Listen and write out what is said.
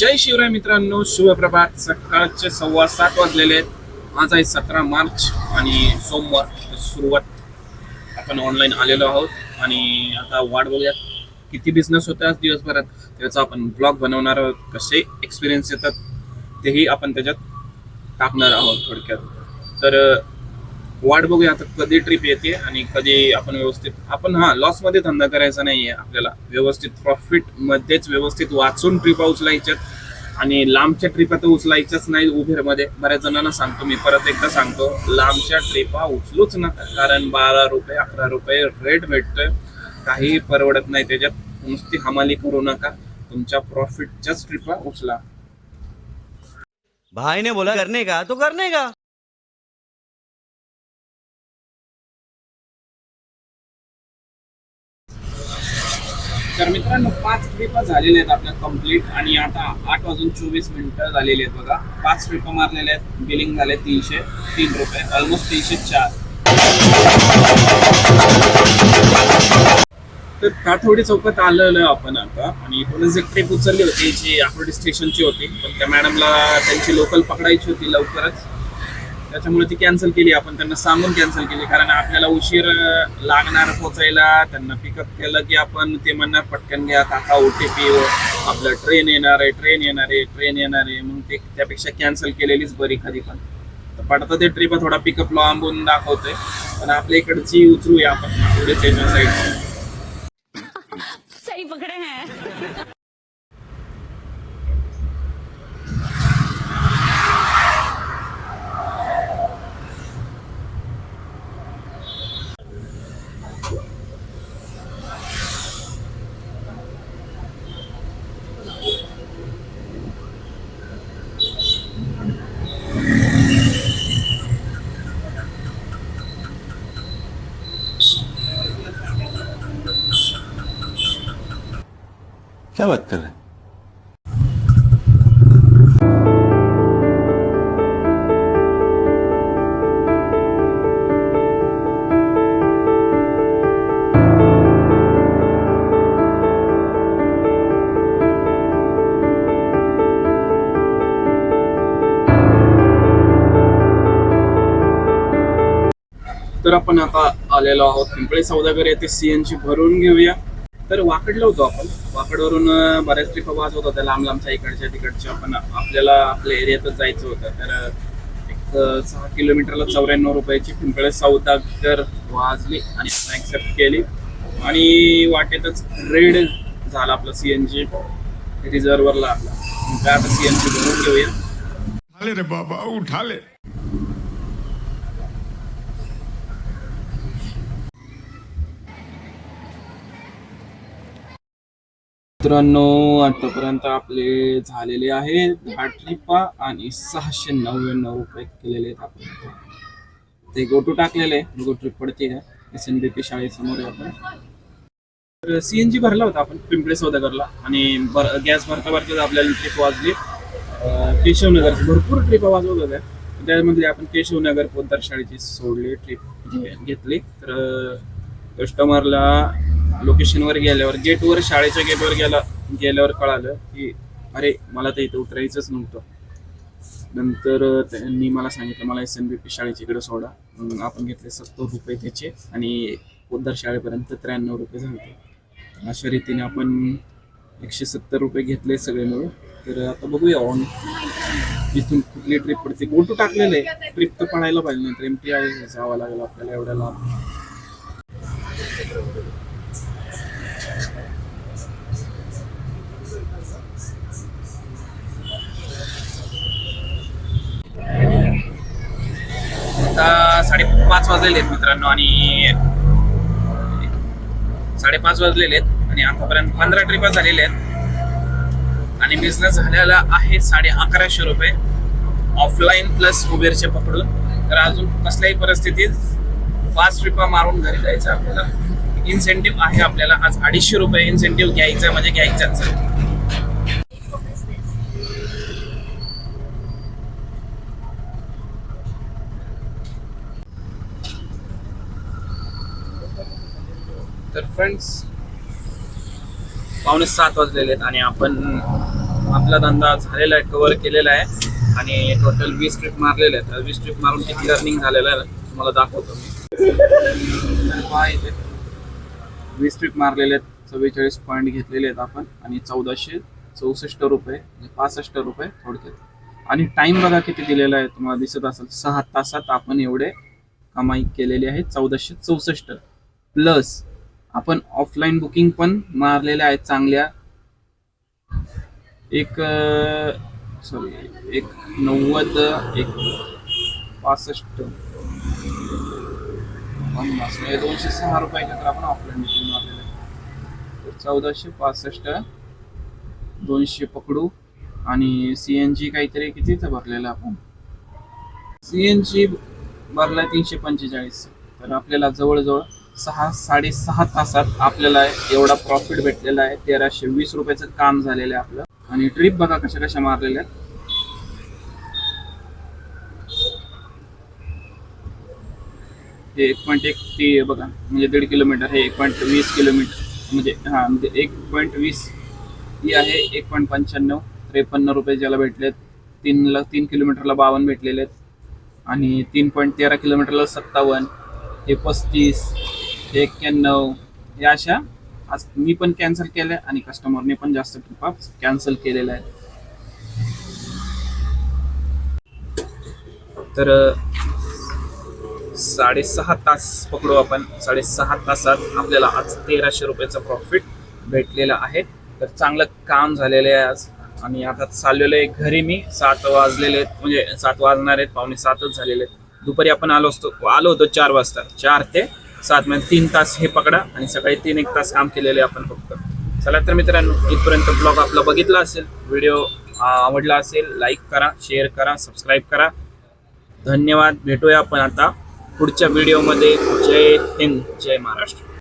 जय शिवराय मित्रांनो शुभप्रभात सकाळचे सव्वा सात वाजलेले आहेत. आज आहे सतरा मार्च आणि सोमवार सुरुवात. आपण ऑनलाईन आलेलो आहोत आणि आता वाट बघूया किती बिझनेस होते आज दिवसभरात. त्याचा आपण ब्लॉग बनवणार आहोत कसे एक्सपिरियन्स येतात तेही आपण त्याच्यात टाकणार आहोत थोडक्यात. तर वाट बघूया आता कधी ट्रिप येते आणि कधी आपण व्यवस्थित आपण हा लॉसमध्ये धंदा करायचा नाहीये आपल्याला. व्यवस्थित प्रॉफिट मध्येच व्यवस्थित वाचून ट्रिपा उचलायच्यात आणि लांबच्या ट्रिपा तर उचलायच्याच नाही उभेरमध्ये बऱ्याच जणांना सांगतो मी परत एकदा सांगतो लांबच्या ट्रिपा उचलूच नका. कारण बारा रुपये अकरा रुपये रेट भेटतोय. काही परवडत नाही त्याच्यात. नुसती हमाली करू नका. तुमच्या प्रॉफिटच्याच ट्रिपा उचला. भाई ने बोला करने का? तो करने का? तर मित्रांनो पाच ट्रिपा झालेल्या आहेत आपल्या कंप्लीट आणि आता आठ वाजून चोवीस मिनिटं झालेली आहेत बघा. पाच ट्रिपा मारलेल्या आहेत. बिलिंग झाले तीनशे तीन रुपये ऑलमोस्ट तीनशे चार. तर काठवडी चौकात आलेलो आपण आता. आणि इथूनच एक ट्रिप उचलली होती जी आठवडी स्टेशनची होती. पण त्या मॅडमला त्यांची लोकल पकडायची होती लवकरच. त्याच्यामुळे ती कॅन्सल केली. आपण त्यांना सांगून कॅन्सल केली. कारण आपल्याला उशीर लागणार पोचायला. त्यांना पिकअप केलं की आपण ते म्हणणार पटकन घ्या काका ओ टी पी आपलं ट्रेन येणार आहे ट्रेन येणार आहे ट्रेन येणार आहे. मग ते त्यापेक्षा कॅन्सल केलेलीच बरी कधी पण. तर पडतं ते ट्रिप थोडा पिकअप लांबून दाखवतोय. पण आपल्या इकडची उचलूया आपण. पुढे स्टेशन साईड क्या बात कर रहे हैं तर आपण आता आलेलो आहोत पिंपळे सौदागर येथे सीएनजी भरून घेऊया. तर वाकडलो होतो आपण. वाकडवरून बऱ्याच ट्रिप वाजवत होत्या लांब लांबच्या इकडच्या तिकडच्या. पण आपल्याला आपल्या एरियातच जायचं होतं. तर एक सहा किलोमीटरला चौऱ्याण्णव रुपयाची पिंपळे सौदागर वाजली आणि आपण ऍक्सेप्ट केली. आणि वाटेतच रेड झाला आपलं जी रिझर्वरला आपला काय आता जी भरून घेऊया. रे बाबा उठाले. मित्रांनो आतापर्यंत आपले झालेले आहे दहा ट्रिपा आणि सहाशे नव्याण्णव रुपये केलेले आहेत आपण. ते गोटू टाकलेले गो ट्रिप पडते का? एस एन बी पी शाळेसमोर आपण. तर सी एन जी भरला होता आपण पिंपळे सौदागरला. आणि बर गॅस भरता भरता आपल्याला ट्रिप वाजली. केशवनगर केशवनगरची भरपूर ट्रिपा वाजवत होत्या. त्यामध्ये आपण केशवनगर पोद्दार शाळेची सोडली ट्रिप घेतली. तर कस्टमरला लोकेशनवर गेल्यावर गेटवर शाळेच्या गेटवर गेला गेल्यावर कळालं की अरे मला तर इथं उतरायचंच नव्हतं. नंतर त्यांनी मला सांगितलं मला एस एन बी पी शाळेच्या इकडे सोडा. म्हणून आपण घेतले सत्तर रुपये त्याचे आणि पोद्दार शाळेपर्यंत त्र्याण्णव रुपये झाले. अशा रीतीने आपण एकशे सत्तर रुपये घेतले सगळे मिळून. तर आता बघूया ऑन इथून कुठली ट्रिप पडते. गोटू टाकलेले ट्रिप तर पडायला पाहिजे नंतर एम टी आय जावं लागेल आपल्याला एवढ्या लांब आता साडेपाच वाजलेले आहेत मित्रांनो आणि साडेपाच वाजलेले आहेत आणि आतापर्यंत पंधरा ट्रिपा झालेल्या आहेत. आणि बिझनेस झालेला आहे साडे अकराशे रुपये. ऑफलाईन प्लस उबेरचे पकडून. तर अजून कसल्याही परिस्थितीत पाच ट्रिपा मारून घरी जायचं आपल्याला. इन्सेंटिव्ह आहे आपल्याला. आज अडीचशे रुपये इन्सेंटिव्ह घ्यायचं म्हणजे घ्यायचाच आहे. तर फ्रेंड्स पावणे सात वाजलेले आहेत आणि आपण आपला धंदा झालेला आहे कवर केलेला आहे आणि टोटल वीस ट्रिप मारलेले आहेत. तर वीस ट्रिप मारून किती लर्निंग झालेलं आहे तुम्हाला दाखवतो मी. वीस ट्रिप मारलेले आहेत चव्वेचाळीस पॉईंट घेतलेले आहेत आपण आणि चौदाशे चौसष्ट रुपये म्हणजे पासष्ट रुपये थोडक्यात. आणि टाईम बघा किती दिलेला आहे तुम्हाला दिसत असेल सहा तासात आपण एवढे कमाई केलेली आहे चौदाशे चौसष्ट. प्लस आपण ऑफलाईन बुकिंग पण मारलेल्या आहेत चांगल्या. एक सॉरी एक नव्वद एक पासष्ट. दोनशे सहा रुपयाच्या तर आपण ऑफलाईन बुकिंग मारलेलं आहे. तर चौदाशे पासष्ट दोनशे पकडू आणि सी एन जी काहीतरी कितीचं भरलेलं आपण? सी एन जी भरला तीनशे पंचेचाळीस. तर आपल्याला जवळजवळ सहा साडेसहा तासात आपल्याला एवढा प्रॉफिट भेटलेला आहे. तेराशे वीस रुपयाचं काम झालेलं आहे आपलं. आणि ट्रिप बघा कशा कशा मारलेल्या आहेत. हे एक पॉईंट एक ते बघा म्हणजे दीड किलोमीटर हे एक पॉईंट वीस किलोमीटर म्हणजे हां म्हणजे एक पॉईंट वीस ही आहे एक पॉईंट पंच्याण्णव त्रेपन्न रुपये ज्याला भेटलेत. तीनला तीन किलोमीटरला बावन्न भेटलेले आहेत. आणि तीन पॉईंट तेरा किलोमीटरला सत्तावन्न. हे पस्तीस एक्क्याण्णव हे अशा. आज मी पण कॅन्सल केलं आहे आणि कस्टमरने पण जास्त ट्रिपा कॅन्सल केलेल्या आहेत. तर साडेसहा तास पकडू आपण. साडेसहा तासात आपल्याला आज तेराशे रुपयाचा प्रॉफिट भेटलेला आहे. तर चांगलं काम झालेलं आहे आज. आणि आता चाललेलं आहे घरी मी. सात वाजलेले आहेत. म्हणजे सात वाजणार आहेत. पावणे सातच झालेले आहेत. दुपारी आपण आलो असतो. आलो होतो चार वाजता. चार ते सात म्हणजे तीन तास हे पकडा आणि सकाळी तीन एक तास काम केलेले आपण फक्त. चला तर मित्रांनो इथपर्यंत ब्लॉग आपला बघितला असेल व्हिडिओ आवडला असेल लाईक करा शेअर करा सबस्क्राईब करा. धन्यवाद भेटूया आपण आता पुढच्या व्हिडिओमध्ये जय हिंद जय महाराष्ट्र.